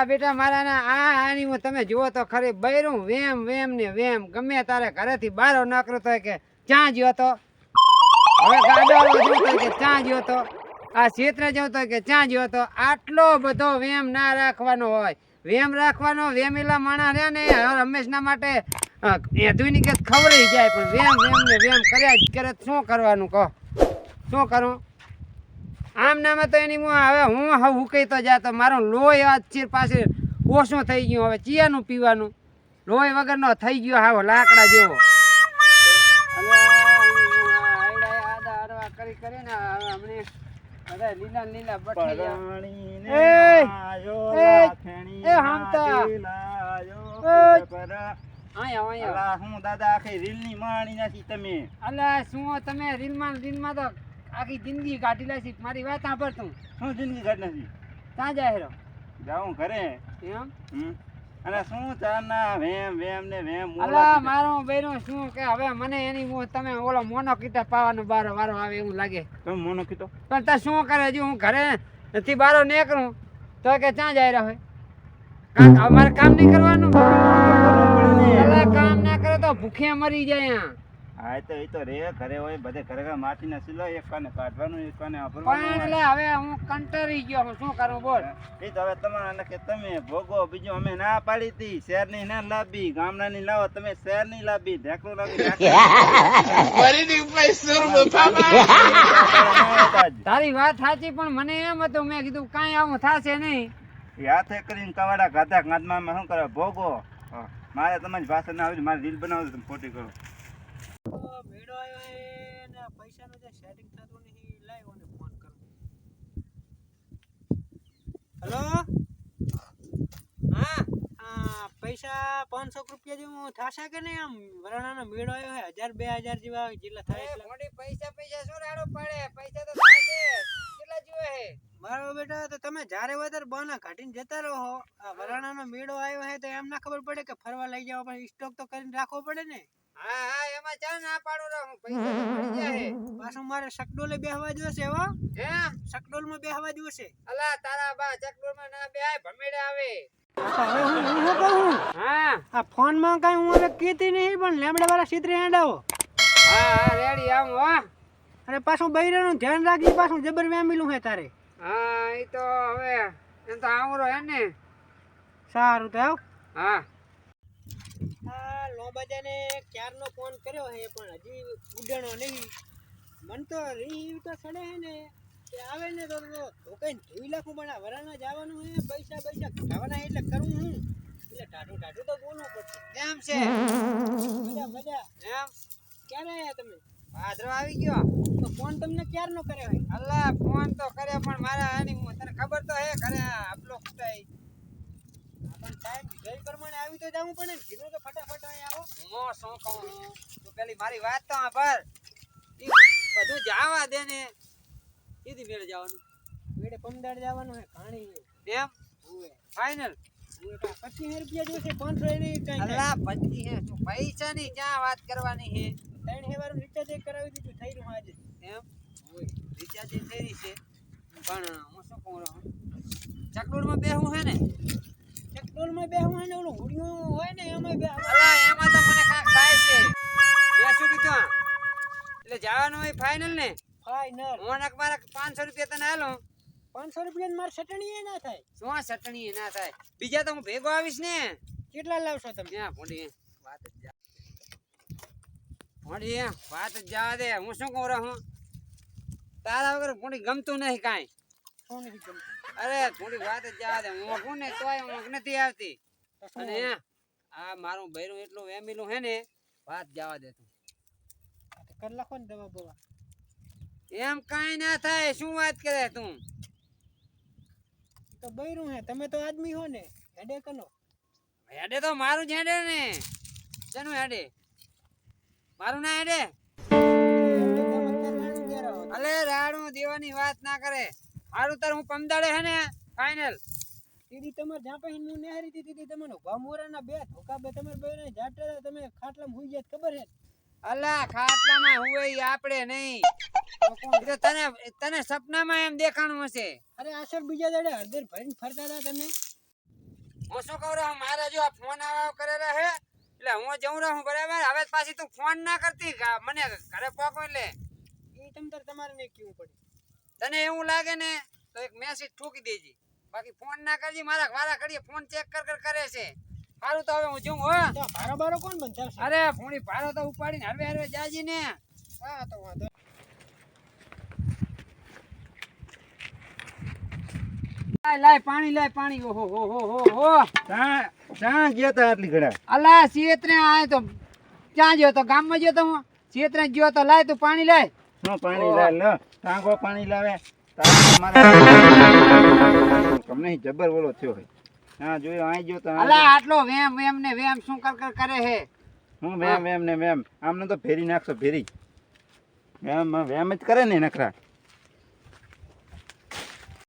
અલા બેટા મારા આ આની તમે જુઓ તો ખરી બૈરું વેમ વેમ ને વેમ. ગમે તારે ઘરેથી બહાર નકરો તો કે ક્યાં જ્યો તો? હવે ગાડો કે ક્યાં જ્યો તો? આ ક્ષેત્ર જોતો કે ક્યાં જ્યો તો? આટલો બધો વેમ ના રાખવાનો હોય. વેમ રાખવાનો, વેમેલા માણા રહ્યા ને હંમેશના માટે એધુની કે ખવડાઈ જાય. પણ વેમ વેમ ને વેમ કર્યા જ કરે. શું કરવાનું કહો? શું કરું? આમ નામે તો એની હું હવે હું હવે હુકાઈ તો જાતો મારો લોહી આ ચીર પાસે ઓછો થઈ ગયું હવે ચિયાનું પીવાનું. લોહી વગરનો થઈ ગયો હાવ લાકડા જેવો. કરી કરીને હમણે બધા લીલા ને લીલા બઠી એ, હામતા. એ. હું દાદા આખી રીલની માણી નથી તમે. અલા શું તમે રીલમાં રીલમાં તો આખી જિંદગી કાઢી લેશી મારી વાત સાંભળ તું શું જિંદગી કાઢી નથી ત્યાં જાય હેરો. જાઉં ઘરે? એમ. અને શું ચાના વેમ વેમ ને વેમ અલા. મારો બેનો શું કે હવે મને એની મું તમે ઓલો મોનો કીટા પાવાનો બારો વારો આવે એવું લાગે. તો મોનો કીટો પણ તે શું કરે? જો હું ઘરે નથી બારો નીકળું. તો કે ત્યાં જાય રહ્યો કામ અમારે કામ નહીં કરવાનું. કામ ના. કરે તો ભૂખ્યા મરી જાય હા એ તો એ તો રે ઘરે હોય બધે ઘરે ઘરે માટીના લો એક કાને કાઢવાનું એક કાને પણ વાપરવાનું એટલે હવે હું કંટાળી ગયો હું શું કરું બોલ. એ તો હવે તમારા કે તમે ભોગો બીજું અમે ના પાડી હતી શહેરની ના લાવી ગામડાની લાવો તમે શહેરની લાવી ઢેકણું લાવી તારી વાત સાચી પણ મને એમ હતું મેં કીધું કાંઈ આવું થશે નહીં. હાથે કરીને કવાડા ગાધા ગાંધમાં શું કરે ભોગો. મારે તમારી ભાષા ના આવી મારે રીલ બનાવો તમે ખોટી કરો. ભેડો આવ્યો ને પૈસાનું જે સેટિંગ થતું નહીં લાવ્યો ને ફોન કરો હેલો હા હા પૈસા પાંચસો રૂપિયા જેવું થશે કે નહીં આમ? વરાણાનો મેળો આવ્યો હે હજાર બે હજાર જેવા જેટલા થાય મોટી પૈસા પૈસા શું રાડો પડે? પૈસા તો કેટલા જોવે હે? મારો બેટા તો તમે જ્યારે વધારે બોના કાઢીને જતા રહો. આ વરાણાનો મેળો આવ્યો હે તો એમ ના ખબર પડે કે ફરવા લઈ જવા પણ સ્ટોક તો કરીને રાખવો પડે ને. હા હા એમાં ચા ના પાડું પૈસા મળી જાય. પાછું મારે શકડોલે બેહવા જોશે હો. હે શકડોલમાં બેહવા જોશે. અલા તારા બા શકડોલમાં ના બેહાય ભમેડે આવે. હા આ ફોનમાં કઈ હું હવે કીધી નહીં પણ લેમડા વાળા સીતરે હેડાવો. હા હા રેડી આવું હો. અને પાછું બૈરાનું ધ્યાન રાખજે પાછું જબર વેમેલું હે તારે. હા એ તો હવે એમ તો આવરો હે ને. સારું તો હા. આ લોબાજાને ક્યારનો ફોન કર્યો છે પણ હજી ઉડાણો નહીં. મન તો રીવ તો સડે છે ને. કે આવે ને તો તો કઈ ધોઈ લાખું પણ આ વરાણા જવાનું છે પૈસા પૈસા ખાવાના એટલે કરું હું. એટલે ટાઢું ટાઢું તો બોલવું પડશે. કેમ છે? મજા મજા. એમ? ક્યારે આયા તમે? ભાદરો આવી ગયો. તો ફોન તમને ક્યારનો કર્યો હોય અલ્લા ફોન તો કર્યો પણ મારા આની તને ખબર તો હે ઘરે આપલો કુટાઈ પણ ટાઈમ ગઈ પ્રમાણે આવી તો જવું પડે ને કીધું તો ફટાફટ અહીં હું શું કહું તું પેલી મારી વાત તો પર ઈ બધું જાવા દે ને. કીધી મેળે જવાનું? મેળે પમદાડ જવાનું હે ઘાણી એમ? ફાઇનલ પચીસ રૂપિયા જોશે પાંચસો એની કઈ પચીસ હે પૈસા ની ક્યાં વાત કરવાની હે? ત્રણ હેવારું રિચાર્જ કરાવી દીધું થઈ રહ્યું આજે. એમ? રિચાર્જ થઈ રહી છે. પણ હું શું કહું ચકડોળમાં બેહવું હે ને? ચકડોળમાં બેહવું હે ને ઓલું હુડિયું હોય ને એમાં બેહવું અલા એમાં તો મને કાંઈક થાય છે. બેસું કીધું એટલે જવાનું હોય ફાઇનલ ને? ફાઇનલ હું નક મારા પાંચસો રૂપિયા તને આલો. પાંચસો રૂપિયા મારે ચટણી ના થાય. શું ચટણી ના થાય? બીજા તો હું ભેગો આવીશ ને. કેટલા લાવશો તમે? ત્યાં ભોંડી વાત જ જા ભોંડી વાત જ જવા દે. હું શું કહું રહું? તારા વગર ભોંડી ગમતું નહીં કાંઈ. શું નહીં ગમતું? અરે થોડી વાત જ જા દે. હું ને તોય ઊંઘ નથી આવતી. અને આ મારું બૈરું એટલું વેમેલું હે ને વાત જવા દે તું. કર લખો ને દવા બવા. એમ કાઈ ના થાય. શું વાત કરે તું? તો બૈરું હે તમે તો આદમી હો ને. હેડે કનો. હેડે તો મારું જ હેડે ને. શેનું હેડે? મારું ના હેડે? અલે રાડું દેવાની વાત ના કરે. હારું તાર હું પમદાડે હે ને ફાઇનલ દીદી તમારે જ્યાં પછી હું નેહરી દીધી તમને ભામોરાના બે ધોકા બે તમારે બેને જાટે તમે ખાટલામાં હુઈ જાય ખબર હે અલા ખાટલામાં હુએ ઈ આપણે નહીં. તો તને તને સપનામાં એમ દેખાણું હશે. અરે આશર બીજા દાડે હળદર ભરીને ફરતા હતા તમે. હું શું કહું રહું મારે જો આ ફોન આવા કરેલા હે એટલે હું જઉં રહું બરાબર? હવે પાછી તું ફોન ના કરતી મને ઘરે પોકો એટલે એ તમ તાર તમારે નહીં કેવું પડે. તને એવું લાગે ને તો એક મેસેજ ઠોકી દેજે. બાકી ફોન ના કરજી મારા વારા કરીએ ફોન ચેક કર કર કરે છે. સારું તો હવે હું જઉં હો. તો ભારો બારો કોણ બંધાવશે? અરે ફોની ભારો તો ઉપાડીને હરવે હરવે જાજી ને. હા તો વાંધો લાય લાય પાણી લાય પાણી. ઓહો હો હો હો હો. ત્યાં ગયો તો આટલી ઘડા અલા આય તો ક્યાં ગયો તો? ગામમાં ગયો તો હું? શેત્રે ગયો તો લાય તું પાણી લાય. શું પાણી લાવે લો. ટાંગો પાણી લાવે. તમને જબર બોલો થયો હોય. હા જોયો આઈ ગયો તો અલા આટલો વેમ વેમ ને વેમ શું કર કર કરે હે હું વેમ વેમ ને વેમ. આમને તો ફેરી નાખશો ફેરી વેમ વેમ જ કરે ને નખરા.